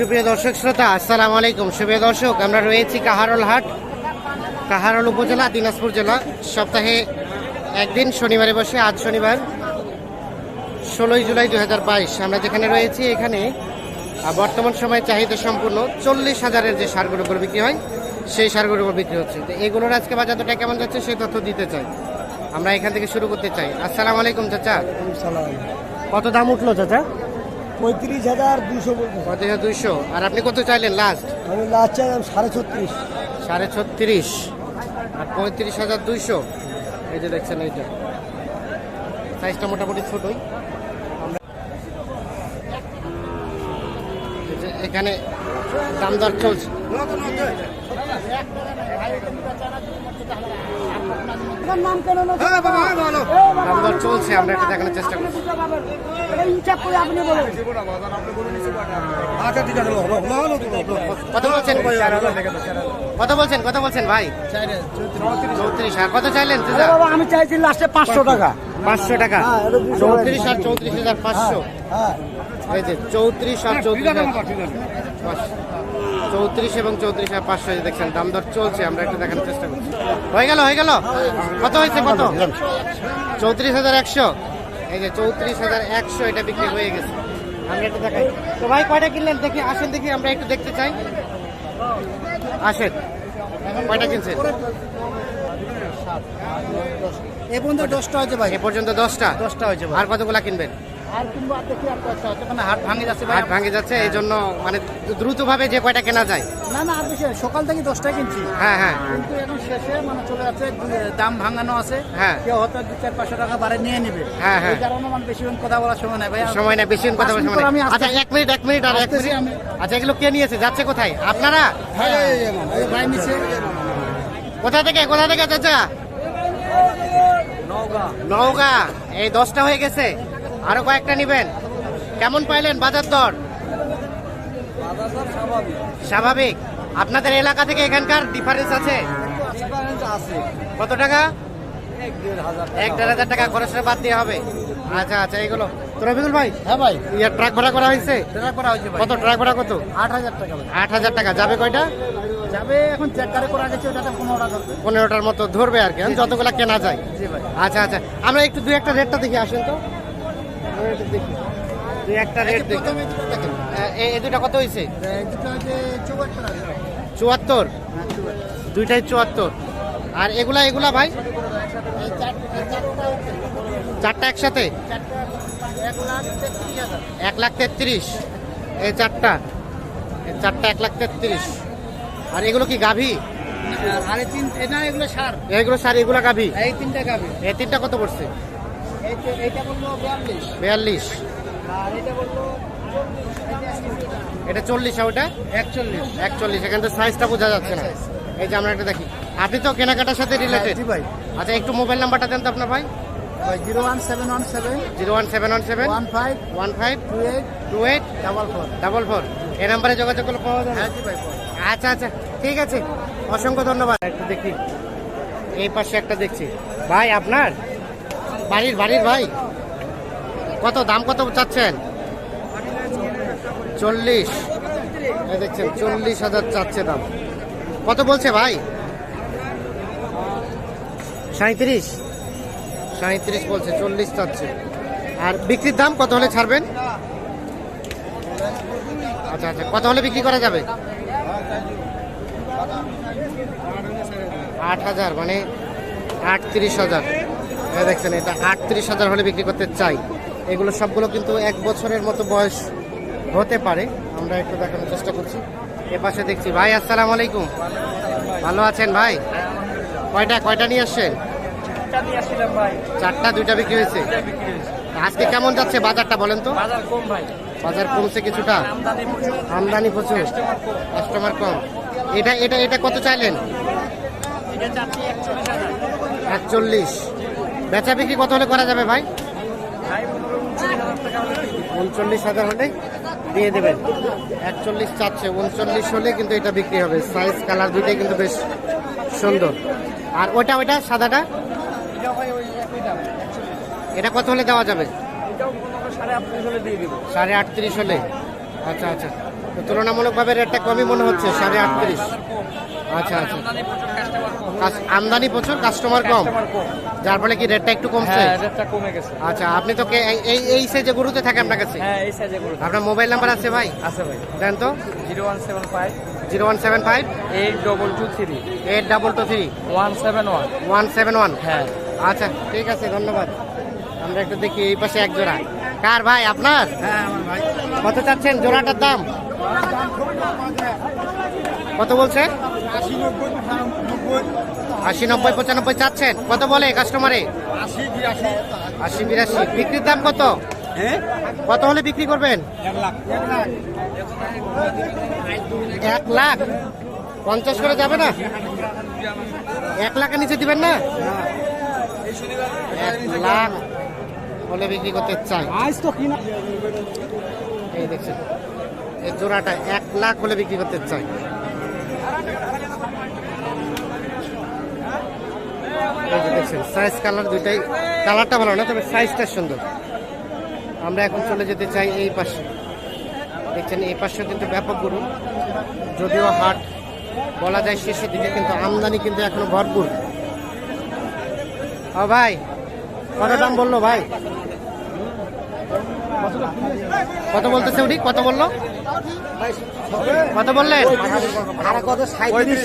সুপ্রিয় দর্শক শ্রোতা আসসালামু আলাইকুম। সুপ্রিয় দর্শক আমরা রয়েছি কাহারল হাট কাহারল উপজেলা দিনাজপুর জেলা। সপ্তাহে একদিন শনিবারে বসে আজ শনিবার ষোলোই জুলাই দু হাজার বাইশ। আমরা যেখানে রয়েছি এখানে বর্তমান সময়ে চাহিদা সম্পূর্ণ চল্লিশ হাজারের যে সারগুলোগুলো বিক্রি হয় সেই সারগুলো বিক্রি হচ্ছে। তো এগুলোর আজকে বাজারটা কেমন যাচ্ছে সেই তথ্য দিতে চাই। আমরা এখান থেকে শুরু করতে চাই। আসসালামু আলাইকুম চাচা। কত দাম উঠল চাচা? পঁয়ত্রিশ হাজার দুশো বলব কত দুইশো আর আপনি কত চাইলেন লাস্ট আমি লাস্ট চাইলাম সাড়ে ছত্রিশ। সাড়ে ছত্রিশ। আর পঁয়ত্রিশ হাজার দুইশো এই যে দেখছেন এইটা সাইজটা মোটামুটি ছোটই। যে এখানে দাম দর চলছে। নাম কেন দাম দর চলছে আমরা এটা দেখানোর চেষ্টা করছি আপনি বলেন আচ্ছা কত বলছেন? কত বলছেন কত বলছেন ভাই? চৌত্রিশ আর কত চাইলেন আমি চাইছি লাস্টে পাঁচশো টাকা। পাঁচশো টাকা। হ্যাঁ, চৌত্রিশ আর চৌত্রিশ হাজার পাঁচশো। হ্যাঁ এই যে চৌত্রিশ আর চৌত্রিশ পাঁচশো। চৌত্রিশ এবং চৌত্রিশ আর পাঁচশো দেখছেন দাম দর চলছে আমরা একটু দেখানোর চেষ্টা করছি। হয়ে গেল হয়ে গেল? কত হয়েছে কত? চৌত্রিশ হাজার একশো। এই যে চৌত্রিশ হাজার একশো এটা বিক্রি হয়ে গেছে। আমরা একটু দেখাই। তো ভাই কয়টা কিনলেন? দেখি আসেন দেখি আমরা একটু দেখতে চাই। আসেন। কয়টা কিনছেন? এ পর্যন্ত দশটা হয়েছে ভাই। এ পর্যন্ত দশটা? দশটা হয়েছে আর কতগুলা কিনবেন? হাট ভাঙে যাচ্ছে হাট ভাঙে যাচ্ছে এই জন্য মানে দ্রুতভাবে যে কয়টা কেনা যায়। না না আর বেশি সকাল থেকে দশটায় কিনছি। হ্যাঁ হ্যাঁ। কিন্তু এখন শেষে মানে চলে যাচ্ছে দাম ভাঙানো আছে। হ্যাঁ। কেউ হয়তো দু চার পাঁচশো টাকা বাড়ে নিয়ে নেবে। হ্যাঁ, হ্যাঁ। কারণে মানে বেশি কথা বলার সময় নাই ভাই। সময় না বেশি কথা বলার সময় মিনিট পর আমি নেই। আচ্ছা এক মিনিট এক মিনিট আর এক মিনিট। আচ্ছা এগুলো কে নিয়েছে? যাচ্ছে কোথায়? আপনারা? হ্যাঁ ভাই নিচে কোথা থেকে কোথা থেকে চাচা? নওগাঁ। এই দশটা হয়ে গেছে। আরও কয়েকটা নিবেন। কেমন পাইলেন বাজার দর? স্বাভাবিক। আপনাদের এলাকা থেকে এখানকার ডিফারেন্স আছে? কত টাকা? এক দেড় হাজার টাকা। খরচটা বাদ দিয়ে হবে। আচ্ছা আচ্ছা এইগুলো। তো ভাই হ্যাঁ ভাই। ইয়ার ট্রাক ভাড়া করা হয়েছে? কত ট্রাক ভাড়া কত? আট হাজার টাকা আট হাজার টাকা। যাবে কয়টা? যাবে এখন চেক গাড়ি করা গেছে ওটাতে পনেরো ধরবে। পনেরোটার মতো ধরবে আর কি। যতগুলা কেনা যায়। আচ্ছা আচ্ছা। আমরা একটু দু একটা রেটটা দেখি আসেন তো। দুই একটা রেট এ- এ- এই দুটা কত হয়েছে হাজার চুয়াত্তর? হ্যাঁ, দুইটাই চুয়াত্তর। আর এগুলা এগুলা ভাই? চারটা একসাথে? এক লাখ তেত্রিশ এই চারটা। চারটা এক লাখ তেত্রিশ। আর এগুলো কি গাভী? আর এ এগুলো সার। এগুলো সার এগুলো গাভী? এই তিনটা গাবে এই তিনটা কত পড়ছে? বিয়াল্লিশ। এটা চল্লিশ আর ওটা একচল্লিশ। একচল্লিশ। এখান থেকে সাইজটা বোঝা যাচ্ছে না। এই যে আমরা একটা দেখি। আপনি তো কেনাকাটার সাথে রিলেটেড জি ভাই। আচ্ছা একটু মোবাইল নাম্বারটা দেন তো আপনার ভাই। Zero one seven one seven. Zero one seven one seven. One five. One five. Two eight. Two eight. Double four. Double four. এই নাম্বারে যোগাযোগ করলে পাওয়া যাবে। হ্যাঁ আচ্ছা আচ্ছা। ঠিক আছে। অসংখ্য ধন্যবাদ। একটু দেখি। এই পাশে একটা দেখছি। ভাই আপনার? বাড়ির বাড়ির ভাই? কত, দাম কত চাচ্ছেন? চল্লিশ। দেখছেন, চল্লিশ হাজার চাচ্ছে দাম। কত বলছে ভাই? সাঁত্রিশ সাঁত্রিশ বলছে, চল্লিশ চাচ্ছে। আর বিক্রির দাম কত হলে ছাড়বেন? আচ্ছা আচ্ছা কত হলে বিক্রি করা যাবে? আট হাজার মানে আটত্রিশ হাজার। দেখছেন এটা আটত্রিশ হাজার হলে বিক্রি করতে চাই। এগুলো সবগুলো কিন্তু এক বছরের মতো বয়স হতে পারে। আমরা একটু দেখানোর চেষ্টা করছি। এ পাশে দেখছি ভাই আসসালামু আলাইকুম। ভালো আছেন ভাই? কয়টা কয়টা নিয়ে আসছেন? চারটা দুইটা বিক্রি হয়েছে? আজকে কেমন যাচ্ছে বাজারটা বলেন তো? বাজার কম ভাই। বাজার কমছে কিছুটা? আমদানি প্রচুর। কাস্টমার কম। এটা এটা এটা কত চাইলেন? একচল্লিশ। বেচা বিক্রি কত হলে করা যাবে ভাই? উনচল্লিশ হাজার হলে দিয়ে দেবেন। একচল্লিশ চাচ্ছে উনচল্লিশ হলে কিন্তু এটা বিক্রি হবে। সাইজ কালার দুইটাই কিন্তু বেশ সুন্দর। আর ওটা ওইটা সাদাটা? এটা কত হলে দেওয়া যাবে? সাড়ে আটত্রিশ হলে। আচ্ছা আচ্ছা। তুলনামূলকভাবে রেটটা কমই মনে হচ্ছে সাড়ে আটত্রিশ। আচ্ছা আচ্ছা। আমদানি প্রচুর কাস্টমার কম। যার ফলে কি রেটটা একটু কমছে? হ্যাঁ রেটটা কমে গেছে। আচ্ছা আপনি তো কে- এই- এই সাইজে গরুতে থাকে আপনার কাছে? হ্যাঁ এই সাইজে গরু আপনার মোবাইল নাম্বার আছে ভাই? আছে ভাই। দেন তো। Zero one seven five. Zero one seven five? Eight double two three. Eight double two three. One seven one. One seven one? হ্যাঁ। আচ্ছা ঠিক আছে ধন্যবাদ। আমরা একটু দেখি এই পাশে এক জোড়া। কার ভাই আপনার? হ্যাঁ আমার ভাই। কত চাচ্ছেন জোড়াটার দাম? কত বলছে? আশি নব্বই পঁচানব্বই চাচ্ছেন। কত বলে কাস্টমারে আশি বিরাশি। বিক্রির দাম কত? হ্যাঁ? কত হলে বিক্রি করবেন? এক লাখ। পঞ্চাশ করে যাবে না? এক লাখের নিচে দিবেন না? এক লাখ হলে বিক্রি করতে চাই। এই দেখছেন। এই জোড়াটা এক লাখ হলে বিক্রি করতে চাই। সাইজ কালার দুইটাই কালারটা ভালো না, তবে সাইজটা সুন্দর। আমরা এখন চলে যেতে চাই এই পাশে। দেখছেন, এই পাশে কিন্তু ব্যাপক গরু। যদিও হাট বলা যায় শেষের দিকে, কিন্তু আমদানি কিন্তু এখনও ভরপুর। ও ভাই, কত দাম বলল ভাই? কত বলতেছে উনি? কত বলল? কত বললেন? আর কত? সাঁত্রিশ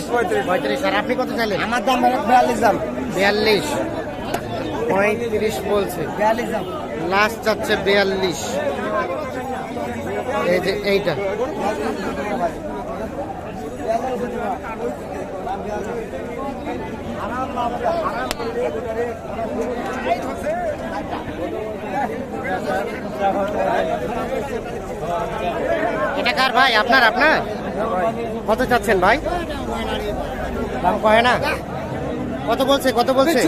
পঁয়ত্রিশ আর আপনি কত চাইলেন? আমার দাম বিয়াল্লিশ দাম। বিয়াল্লিশ। পঁয়ত্রিশ বলছে। বিয়াল্লিশ দাম। লাস্ট যাচ্ছে বিয়াল্লিশ। এই যে এইটা। এটা কার ভাই? আপনার আপনার? কত চাচ্ছেন ভাই? দাম কয় না? কত বলছে কত বলছে?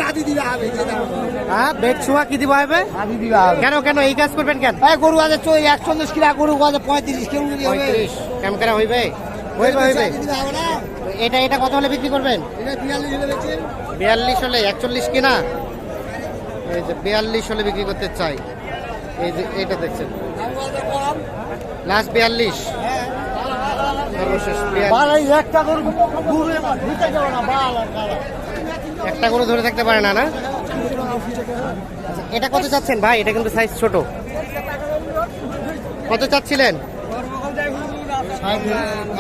হ্যাঁ বেড ছোঁয়া কি দিব হবে? কেন কেন এই কাজ করবেন কেন? গরু আছে একচল্লিশ কিলা গরু আছে পঁয়ত্রিশ পঁয়ত্রিশ। কেমন কেন হইবে? হইবে এটা এটা কত হলে বিক্রি করবেন? বিয়াল্লিশ হলে একচল্লিশ কিনা? এই যে বিয়াল্লিশ হলে বিক্রি করতে চাই। এই যে এইটা দেখছেন। লাস্ট বিয়াল্লিশ। একটা করে ধরে থাকতে পারে না না? আচ্ছা, এটা কত চাচ্ছেন ভাই? এটা কিন্তু সাইজ ছোট। কত চাচ্ছিলেন?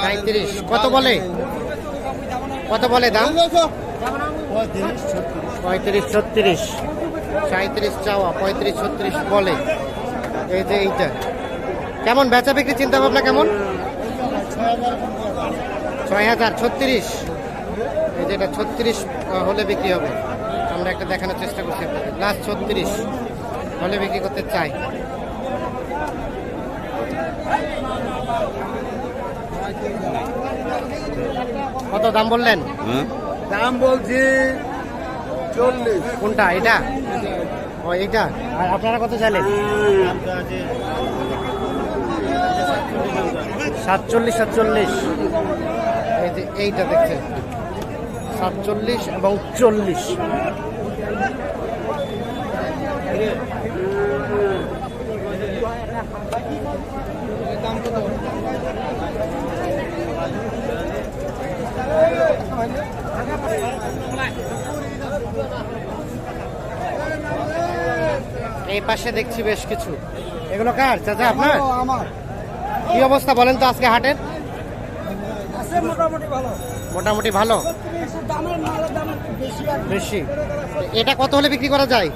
সাঁত্রিশ কত বলে? কত বলে দাম? পঁয়ত্রিশ ছত্রিশ। সাঁত্রিশ চাওয়া, পঁয়ত্রিশ, ছত্রিশ বলে। এই যে এইটা। কেমন? বেচা বিক্রি চিন্তা ভাবনা কেমন? ছয় হাজার, ছত্রিশ। এই যে এটা ছত্রিশ হলে বিক্রি হবে। আমরা একটা দেখানোর চেষ্টা করছি লাস্ট ছত্রিশ, হলে বিক্রি করতে চাই। কত দাম বললেন? দাম বলছি কোনটা, এটা? ও এটা আর আপনারা কত চাইলেন? সাতচল্লিশ সাতচল্লিশ। এই যে এইটা দেখছেন। সাতচল্লিশ এবং চল্লিশ। এই পাশে দেখছি বেশ কিছু। এগুলো কার? চাচা আপনার? কি অবস্থা বলেন তো আজকে হাটের? মোটামুটি ভালো। বেশি এটা কত হলে বিক্রি করা যায়?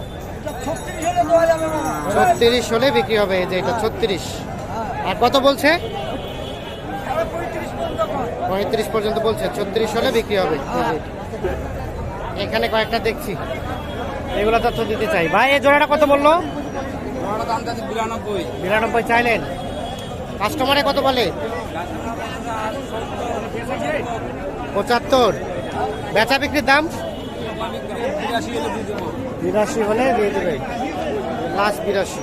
ছত্রিশ হলে বিক্রি হবে যে এটা ছত্রিশ। আর কত বলছে? পঁয়ত্রিশ পর্যন্ত বলছে ছত্রিশ হলে বিক্রি হবে। এখানে কয়েকটা দেখছি। এগুলো তথ্য দিতে চাই। ভাই এই জোড়াটা কত বলল? বিরানব্বই। চাইলেন। কাস্টমারে কত বলে? পঁচাত্তর। বেচা বিক্রির দাম? বিরাশি হলে দিয়ে দেবে। লাস্ট বিরাশি।